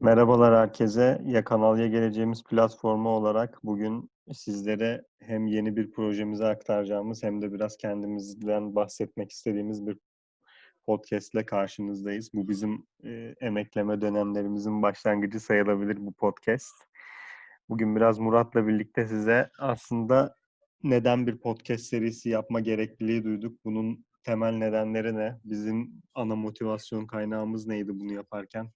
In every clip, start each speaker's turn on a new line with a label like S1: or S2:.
S1: Merhabalar herkese. Ya Kanal'ya geleceğimiz platformu olarak bugün sizlere hem yeni bir projemizi aktaracağımız hem de biraz kendimizden bahsetmek istediğimiz bir podcast ile karşınızdayız. Bu bizim e, emekleme dönemlerimizin başlangıcı sayılabilir bu podcast. Bugün biraz Murat'la birlikte size aslında neden bir podcast serisi yapma gerekliliği duyduk. Bunun temel nedenleri ne? Bizim ana motivasyon kaynağımız neydi bunu yaparken?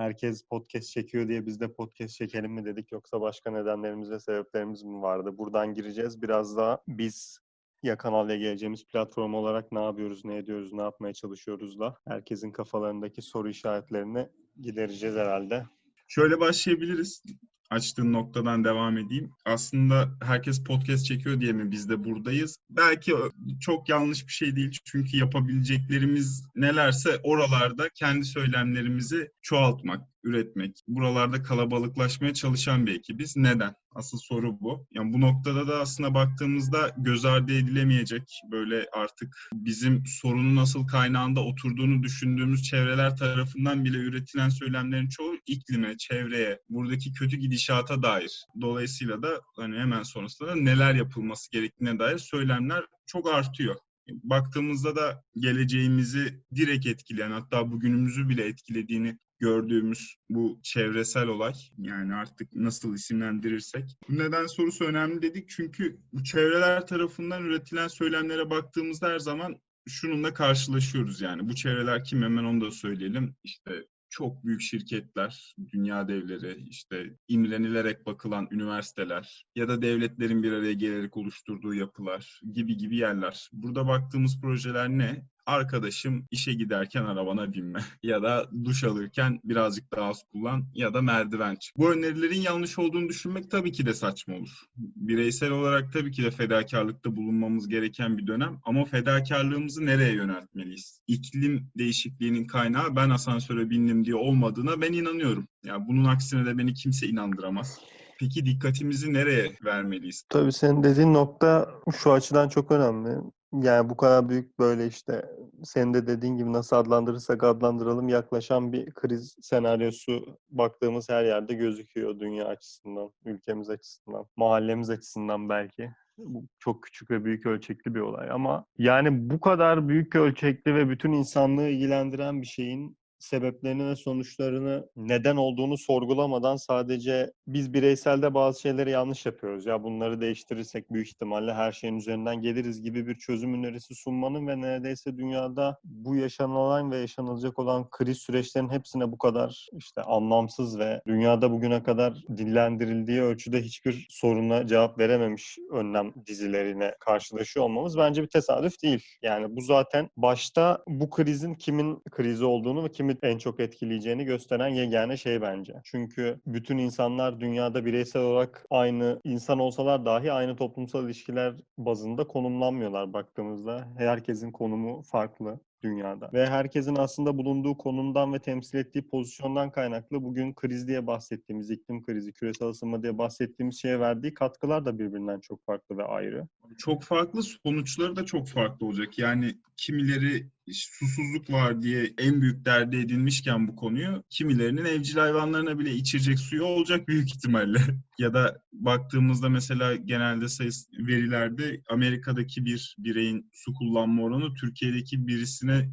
S1: Herkes podcast çekiyor diye biz de podcast çekelim mi dedik yoksa başka nedenlerimiz ve sebeplerimiz mi vardı? Buradan gireceğiz. Biraz daha biz ya kanalya geleceğimiz platform olarak ne yapıyoruz, ne ediyoruz, ne yapmaya çalışıyoruz da herkesin kafalarındaki soru işaretlerini gidereceğiz herhalde.
S2: Şöyle başlayabiliriz. Açtığın noktadan devam edeyim. Aslında herkes podcast çekiyor diye mi biz de buradayız? Belki çok yanlış bir şey değil. Çünkü yapabileceklerimiz nelerse oralarda kendi söylemlerimizi çoğaltmak, üretmek. Buralarda kalabalıklaşmaya çalışan bir ekibiz. Neden? Asıl soru bu. Yani bu noktada da aslında baktığımızda göz ardı edilemeyecek böyle artık bizim sorunun nasıl kaynağında oturduğunu düşündüğümüz çevreler tarafından bile üretilen söylemlerin çoğu iklime, çevreye, buradaki kötü gidişata dair. Dolayısıyla da hani hemen sonrasında da neler yapılması gerektiğine dair söylemler çok artıyor baktığımızda da geleceğimizi direkt etkileyen hatta bugünümüzü bile etkilediğini gördüğümüz bu çevresel olay yani artık nasıl isimlendirirsek. Neden sorusu önemli dedik çünkü bu çevreler tarafından üretilen söylemlere baktığımızda her zaman şununla karşılaşıyoruz yani. Bu çevreler kim hemen onu da söyleyelim. İşte çok büyük şirketler, dünya devleri, işte imrenilerek bakılan üniversiteler ya da devletlerin bir araya gelerek oluşturduğu yapılar gibi gibi yerler. Burada baktığımız projeler ne? Arkadaşım işe giderken arabana binme ya da duş alırken birazcık daha az kullan ya da merdiven çık. Bu önerilerin yanlış olduğunu düşünmek tabii ki de saçma olur. Bireysel olarak tabii ki de fedakarlıkta bulunmamız gereken bir dönem ama fedakarlığımızı nereye yöneltmeliyiz? İklim değişikliğinin kaynağı ben asansöre bindim diye olmadığına ben inanıyorum. Ya yani bunun aksine de beni kimse inandıramaz. Peki dikkatimizi nereye vermeliyiz?
S1: Tabii senin dediğin nokta şu açıdan çok önemli. Yani bu kadar büyük böyle işte senin de dediğin gibi nasıl adlandırırsak adlandıralım yaklaşan bir kriz senaryosu baktığımız her yerde gözüküyor dünya açısından, ülkemiz açısından, mahallemiz açısından belki. Bu çok küçük ve büyük ölçekli bir olay ama yani bu kadar büyük ölçekli ve bütün insanlığı ilgilendiren bir şeyin sebeplerini ve sonuçlarını neden olduğunu sorgulamadan sadece biz bireyselde bazı şeyleri yanlış yapıyoruz. Ya bunları değiştirirsek büyük ihtimalle her şeyin üzerinden geliriz gibi bir çözüm önerisi sunmanın ve neredeyse dünyada bu yaşanılan ve yaşanılacak olan kriz süreçlerin hepsine bu kadar işte anlamsız ve dünyada bugüne kadar dillendirildiği ölçüde hiçbir soruna cevap verememiş önlem dizilerine karşılaşıyor olmamız bence bir tesadüf değil. Yani bu zaten başta bu krizin kimin krizi olduğunu ve kimin en çok etkileyeceğini gösteren yegane şey bence. Çünkü bütün insanlar dünyada bireysel olarak aynı insan olsalar dahi aynı toplumsal ilişkiler bazında konumlanmıyorlar baktığımızda. Herkesin konumu farklı dünyada. Ve herkesin aslında bulunduğu konumdan ve temsil ettiği pozisyondan kaynaklı bugün kriz diye bahsettiğimiz, iklim krizi, küresel ısınma diye bahsettiğimiz şeye verdiği katkılar da birbirinden çok farklı ve ayrı.
S2: Çok farklı, sonuçları da çok farklı olacak. Yani kimileri susuzluk var diye en büyük derdi edinmişken bu konuyu kimilerinin evcil hayvanlarına bile içirecek suyu olacak büyük ihtimalle. ya da baktığımızda mesela genelde sayısı verilerde Amerika'daki bir bireyin su kullanma oranı Türkiye'deki birisine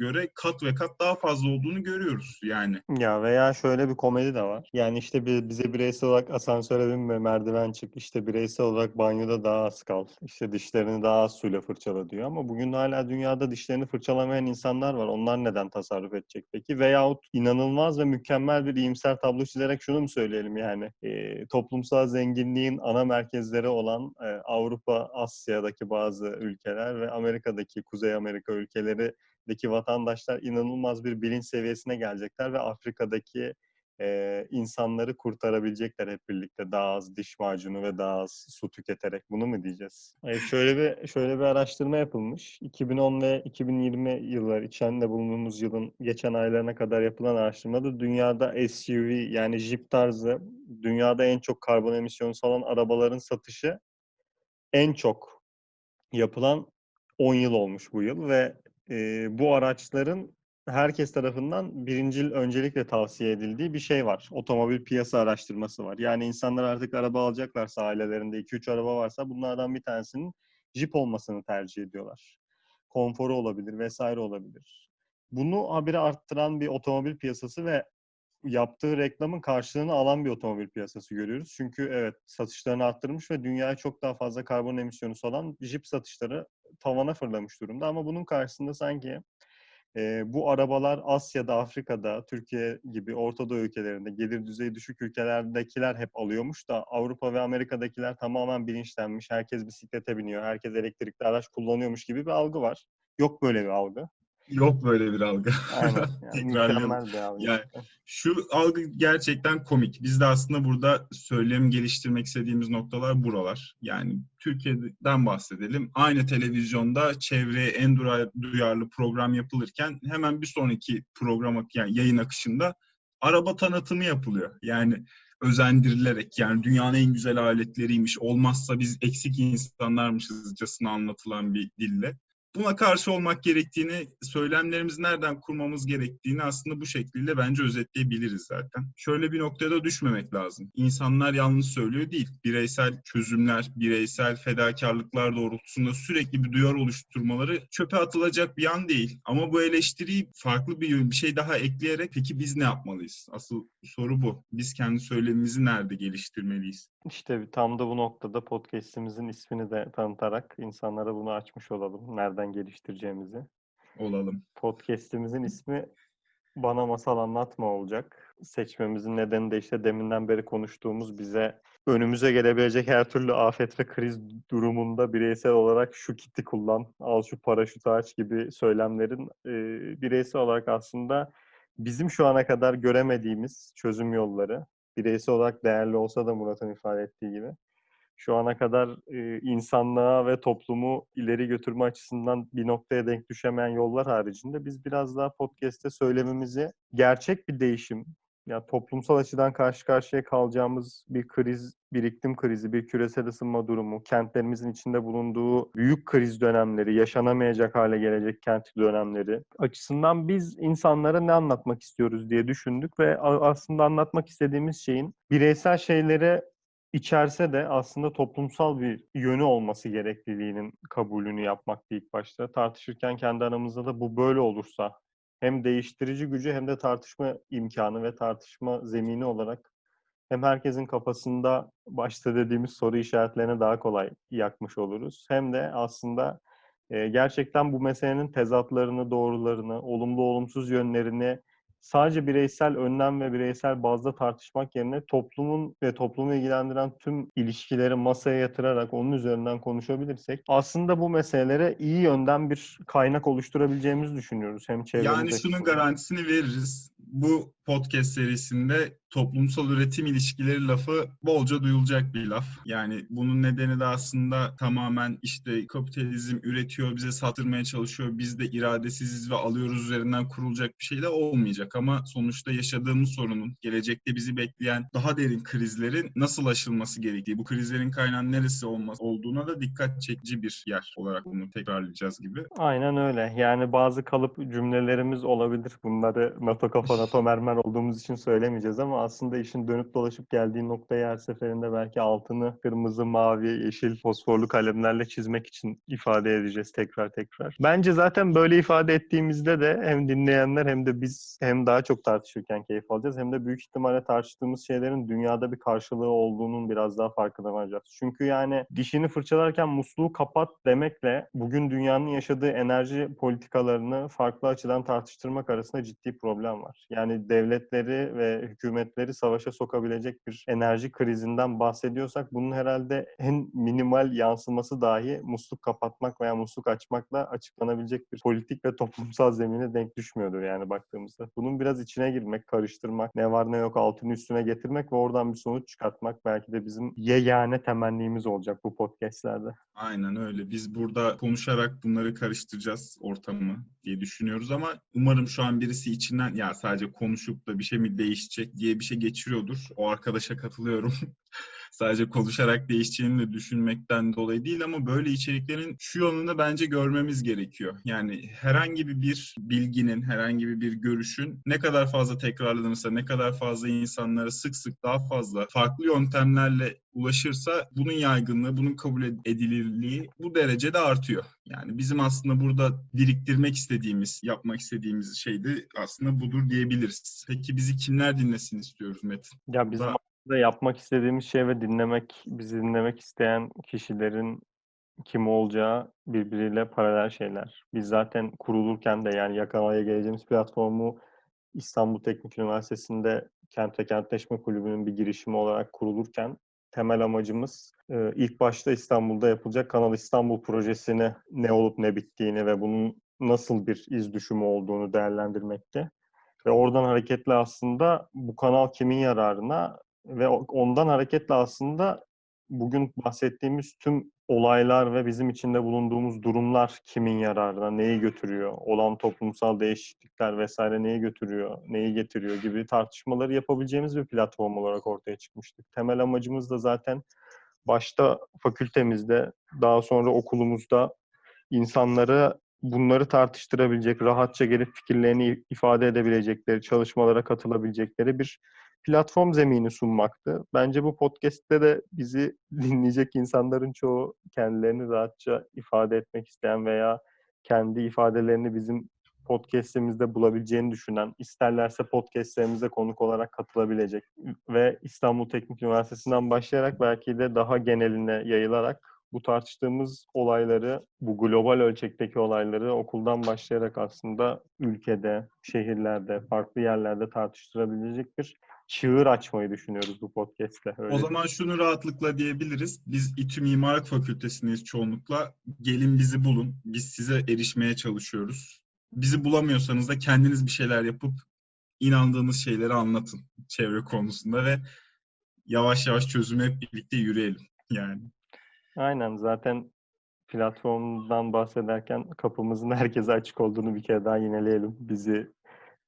S2: göre kat ve kat daha fazla olduğunu görüyoruz yani.
S1: Ya veya şöyle bir komedi de var. Yani işte bir, bize bireysel olarak asansöre binme, merdiven çık, işte bireysel olarak banyoda daha az kal, işte dişlerini daha az suyla fırçala diyor ama bugün hala dünyada dişlerini fırçalamayan insanlar var. Onlar neden tasarruf edecek peki? Veyahut inanılmaz ve mükemmel bir iyimser tablo çizerek şunu mu söyleyelim yani? E, toplumsal zenginliğin ana merkezleri olan e, Avrupa, Asya'daki bazı ülkeler ve Amerika'daki, Kuzey Amerika ülkeleri Afrika'daki vatandaşlar inanılmaz bir bilinç seviyesine gelecekler ve Afrika'daki e, insanları kurtarabilecekler hep birlikte daha az diş macunu ve daha az su tüketerek. Bunu mu diyeceğiz? E, şöyle bir şöyle bir araştırma yapılmış. 2010 ve 2020 yıllar içinde bulunduğumuz yılın geçen aylarına kadar yapılan araştırmada dünyada SUV yani Jeep tarzı dünyada en çok karbon emisyonu salan arabaların satışı en çok yapılan 10 yıl olmuş bu yıl ve e, bu araçların herkes tarafından birincil öncelikle tavsiye edildiği bir şey var. Otomobil piyasa araştırması var. Yani insanlar artık araba alacaklarsa ailelerinde 2-3 araba varsa bunlardan bir tanesinin Jeep olmasını tercih ediyorlar. Konforu olabilir vesaire olabilir. Bunu habire arttıran bir otomobil piyasası ve yaptığı reklamın karşılığını alan bir otomobil piyasası görüyoruz. Çünkü evet satışlarını arttırmış ve dünyaya çok daha fazla karbon emisyonu salan Jeep satışları tavana fırlamış durumda. Ama bunun karşısında sanki e, bu arabalar Asya'da, Afrika'da, Türkiye gibi Orta Doğu ülkelerinde, gelir düzeyi düşük ülkelerdekiler hep alıyormuş da Avrupa ve Amerika'dakiler tamamen bilinçlenmiş. Herkes bisiklete biniyor, herkes elektrikli araç kullanıyormuş gibi bir algı var. Yok böyle bir algı.
S2: Yok böyle bir algı.
S1: Aynen. Yani bir algı.
S2: Yani şu algı gerçekten komik. Biz de aslında burada söylem geliştirmek istediğimiz noktalar buralar. Yani Türkiye'den bahsedelim. Aynı televizyonda çevreye en duyarlı program yapılırken hemen bir sonraki program yani yayın akışında araba tanıtımı yapılıyor. Yani özendirilerek yani dünyanın en güzel aletleriymiş olmazsa biz eksik insanlarmışızcasına anlatılan bir dille buna karşı olmak gerektiğini, söylemlerimizi nereden kurmamız gerektiğini aslında bu şekilde bence özetleyebiliriz zaten. Şöyle bir noktaya da düşmemek lazım. İnsanlar yanlış söylüyor değil. Bireysel çözümler, bireysel fedakarlıklar doğrultusunda sürekli bir duyar oluşturmaları çöpe atılacak bir yan değil. Ama bu eleştiriyi farklı bir bir şey daha ekleyerek peki biz ne yapmalıyız? Asıl soru bu. Biz kendi söylemimizi nerede geliştirmeliyiz?
S1: İşte tam da bu noktada podcast'imizin ismini de tanıtarak insanlara bunu açmış olalım. Nereden geliştireceğimizi.
S2: Olalım.
S1: Podcast'imizin ismi Bana Masal Anlatma olacak. Seçmemizin nedeni de işte deminden beri konuştuğumuz bize önümüze gelebilecek her türlü afet ve kriz durumunda bireysel olarak şu kiti kullan, al şu paraşütü aç gibi söylemlerin e, bireysel olarak aslında bizim şu ana kadar göremediğimiz çözüm yolları, bireysel olarak değerli olsa da Murat'ın ifade ettiği gibi şu ana kadar e, insanlığa ve toplumu ileri götürme açısından bir noktaya denk düşemeyen yollar haricinde biz biraz daha podcast'te söylememizi gerçek bir değişim, yani toplumsal açıdan karşı karşıya kalacağımız bir kriz, bir iklim krizi, bir küresel ısınma durumu, kentlerimizin içinde bulunduğu büyük kriz dönemleri, yaşanamayacak hale gelecek kent dönemleri açısından biz insanlara ne anlatmak istiyoruz diye düşündük ve aslında anlatmak istediğimiz şeyin bireysel şeylere içerse de aslında toplumsal bir yönü olması gerekliliğinin kabulünü yapmakta ilk başta. Tartışırken kendi aramızda da bu böyle olursa hem değiştirici gücü hem de tartışma imkanı ve tartışma zemini olarak hem herkesin kafasında başta dediğimiz soru işaretlerine daha kolay yakmış oluruz. Hem de aslında gerçekten bu meselenin tezatlarını, doğrularını, olumlu olumsuz yönlerini sadece bireysel önlem ve bireysel bazda tartışmak yerine toplumun ve toplumu ilgilendiren tüm ilişkileri masaya yatırarak onun üzerinden konuşabilirsek aslında bu meselelere iyi yönden bir kaynak oluşturabileceğimizi düşünüyoruz. Hem
S2: Yani şunun garantisini veririz. Bu podcast serisinde toplumsal üretim ilişkileri lafı bolca duyulacak bir laf. Yani bunun nedeni de aslında tamamen işte kapitalizm üretiyor, bize satırmaya çalışıyor, biz de iradesiziz ve alıyoruz üzerinden kurulacak bir şey de olmayacak. Ama sonuçta yaşadığımız sorunun, gelecekte bizi bekleyen daha derin krizlerin nasıl aşılması gerektiği, bu krizlerin kaynağı neresi olmaz olduğuna da dikkat çekici bir yer olarak bunu tekrarlayacağız gibi.
S1: Aynen öyle. Yani bazı kalıp cümlelerimiz olabilir. Bunları NATO kafa NATO mermer olduğumuz için söylemeyeceğiz ama aslında işin dönüp dolaşıp geldiği noktayı her seferinde belki altını kırmızı, mavi, yeşil, fosforlu kalemlerle çizmek için ifade edeceğiz tekrar tekrar. Bence zaten böyle ifade ettiğimizde de hem dinleyenler hem de biz hem daha çok tartışırken keyif alacağız hem de büyük ihtimalle tartıştığımız şeylerin dünyada bir karşılığı olduğunun biraz daha farkına varacağız. Çünkü yani dişini fırçalarken musluğu kapat demekle bugün dünyanın yaşadığı enerji politikalarını farklı açıdan tartıştırmak arasında ciddi problem var. Yani devletleri ve hükümetleri savaşa sokabilecek bir enerji krizinden bahsediyorsak bunun herhalde en minimal yansıması dahi musluk kapatmak veya musluk açmakla açıklanabilecek bir politik ve toplumsal zemine denk düşmüyordur yani baktığımızda. Bunun biraz içine girmek, karıştırmak, ne var ne yok altını üstüne getirmek ve oradan bir sonuç çıkartmak belki de bizim yegane temennimiz olacak bu podcastlerde.
S2: Aynen öyle. Biz burada konuşarak bunları karıştıracağız ortamı diye düşünüyoruz ama umarım şu an birisi içinden ya sadece konuşup da bir şey mi değişecek diye bir şey geçiriyordur. O arkadaşa katılıyorum. sadece konuşarak değişeceğini de düşünmekten dolayı değil ama böyle içeriklerin şu yönünü bence görmemiz gerekiyor. Yani herhangi bir bilginin, herhangi bir görüşün ne kadar fazla tekrarlanırsa, ne kadar fazla insanlara sık sık daha fazla farklı yöntemlerle ulaşırsa bunun yaygınlığı, bunun kabul edilirliği bu derecede artıyor. Yani bizim aslında burada biriktirmek istediğimiz, yapmak istediğimiz şey de aslında budur diyebiliriz. Peki bizi kimler dinlesin istiyoruz Metin?
S1: Ya bizim
S2: Da-
S1: aslında yapmak istediğimiz şey ve dinlemek, bizi dinlemek isteyen kişilerin kim olacağı birbiriyle paralel şeyler. Biz zaten kurulurken de yani yakalamaya geleceğimiz platformu İstanbul Teknik Üniversitesi'nde Kent ve Kentleşme Kulübü'nün bir girişimi olarak kurulurken temel amacımız e, ilk başta İstanbul'da yapılacak Kanal İstanbul projesini ne olup ne bittiğini ve bunun nasıl bir iz düşümü olduğunu değerlendirmekti. Ve oradan hareketle aslında bu kanal kimin yararına ve ondan hareketle aslında bugün bahsettiğimiz tüm olaylar ve bizim içinde bulunduğumuz durumlar kimin yararına, neyi götürüyor, olan toplumsal değişiklikler vesaire neyi götürüyor, neyi getiriyor gibi tartışmaları yapabileceğimiz bir platform olarak ortaya çıkmıştık. Temel amacımız da zaten başta fakültemizde, daha sonra okulumuzda insanları bunları tartıştırabilecek, rahatça gelip fikirlerini ifade edebilecekleri, çalışmalara katılabilecekleri bir platform zemini sunmaktı. Bence bu podcast'te de bizi dinleyecek insanların çoğu kendilerini rahatça ifade etmek isteyen veya kendi ifadelerini bizim podcast'imizde bulabileceğini düşünen, isterlerse podcast'lerimize konuk olarak katılabilecek ve İstanbul Teknik Üniversitesi'nden başlayarak belki de daha geneline yayılarak bu tartıştığımız olayları, bu global ölçekteki olayları okuldan başlayarak aslında ülkede, şehirlerde, farklı yerlerde tartıştırabilecek bir çığır açmayı düşünüyoruz bu podcast'te. Öyle
S2: O zaman şunu rahatlıkla diyebiliriz. Biz İTÜ Mimarlık Fakültesindeyiz çoğunlukla. Gelin bizi bulun. Biz size erişmeye çalışıyoruz. Bizi bulamıyorsanız da kendiniz bir şeyler yapıp inandığınız şeyleri anlatın çevre konusunda ve yavaş yavaş çözüme hep birlikte yürüyelim. Yani
S1: Aynen zaten platformdan bahsederken kapımızın herkese açık olduğunu bir kere daha yineleyelim. Bizi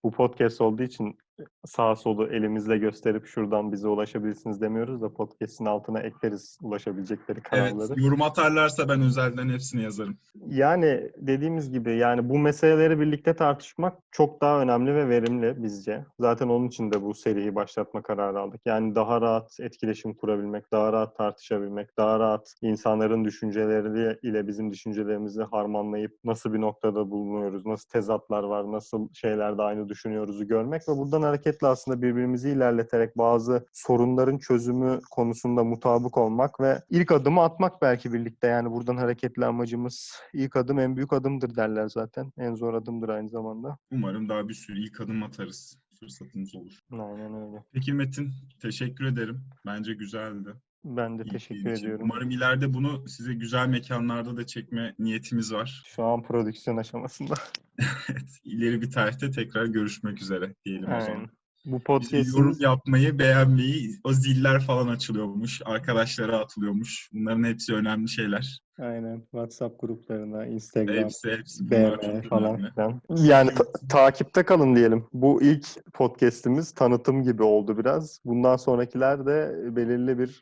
S1: bu podcast olduğu için sağ solu elimizle gösterip şuradan bize ulaşabilirsiniz demiyoruz da podcast'in altına ekleriz ulaşabilecekleri
S2: evet,
S1: kanalları.
S2: yorum atarlarsa ben özelden hepsini yazarım.
S1: Yani dediğimiz gibi yani bu meseleleri birlikte tartışmak çok daha önemli ve verimli bizce. Zaten onun için de bu seriyi başlatma kararı aldık. Yani daha rahat etkileşim kurabilmek, daha rahat tartışabilmek, daha rahat insanların düşünceleri ile bizim düşüncelerimizi harmanlayıp nasıl bir noktada bulunuyoruz, nasıl tezatlar var, nasıl şeylerde aynı düşünüyoruzu görmek ve buradan hareketle aslında birbirimizi ilerleterek bazı sorunların çözümü konusunda mutabık olmak ve ilk adımı atmak belki birlikte yani buradan hareketli amacımız ilk adım en büyük adımdır derler zaten. En zor adımdır aynı zamanda.
S2: Umarım daha bir sürü ilk adım atarız. Fırsatımız olur.
S1: Aynen öyle.
S2: Peki Metin, teşekkür ederim. Bence güzeldi.
S1: Ben de teşekkür
S2: için.
S1: ediyorum.
S2: Umarım ileride bunu size güzel mekanlarda da çekme niyetimiz var.
S1: Şu an prodüksiyon aşamasında.
S2: Evet, ileri bir tarihte tekrar görüşmek üzere diyelim o zaman.
S1: Aynen. Bu
S2: Bize
S1: podcast'imiz
S2: yorum yapmayı, beğenmeyi, o ziller falan açılıyormuş, arkadaşlara atılıyormuş. Bunların hepsi önemli şeyler.
S1: Aynen WhatsApp gruplarına, Instagram,
S2: Hepsi, hepsi
S1: BM falan filan. Yani ta- takipte kalın diyelim. Bu ilk podcast'imiz tanıtım gibi oldu biraz. Bundan sonrakiler de belirli bir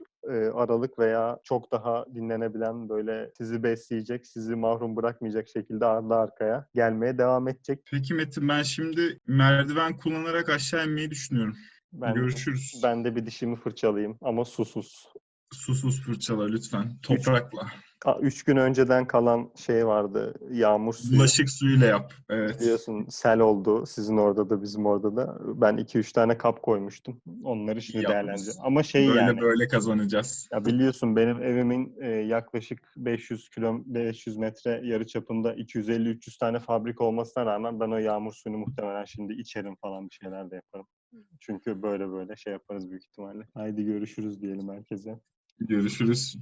S1: aralık veya çok daha dinlenebilen böyle sizi besleyecek, sizi mahrum bırakmayacak şekilde ardı arkaya gelmeye devam edecek.
S2: Peki Metin ben şimdi merdiven kullanarak aşağı inmeyi düşünüyorum.
S1: Ben,
S2: Görüşürüz.
S1: Ben de bir dişimi fırçalayayım ama susuz.
S2: Susuz fırçala lütfen. Toprakla.
S1: Üç, 3 gün önceden kalan şey vardı. Yağmur suyu.
S2: Bulaşık suyuyla yap. Evet.
S1: Biliyorsun sel oldu. Sizin orada da bizim orada da. Ben 2-3 tane kap koymuştum. Onları şimdi değerlendireceğim. Ama şey
S2: böyle,
S1: yani.
S2: Böyle kazanacağız.
S1: Ya biliyorsun benim evimin e, yaklaşık 500 kilo 500 metre yarı çapında 250-300 tane fabrika olmasına rağmen ben o yağmur suyunu muhtemelen şimdi içerim falan bir şeyler de yaparım. Çünkü böyle böyle şey yaparız büyük ihtimalle. Haydi görüşürüz diyelim herkese.
S2: Görüşürüz.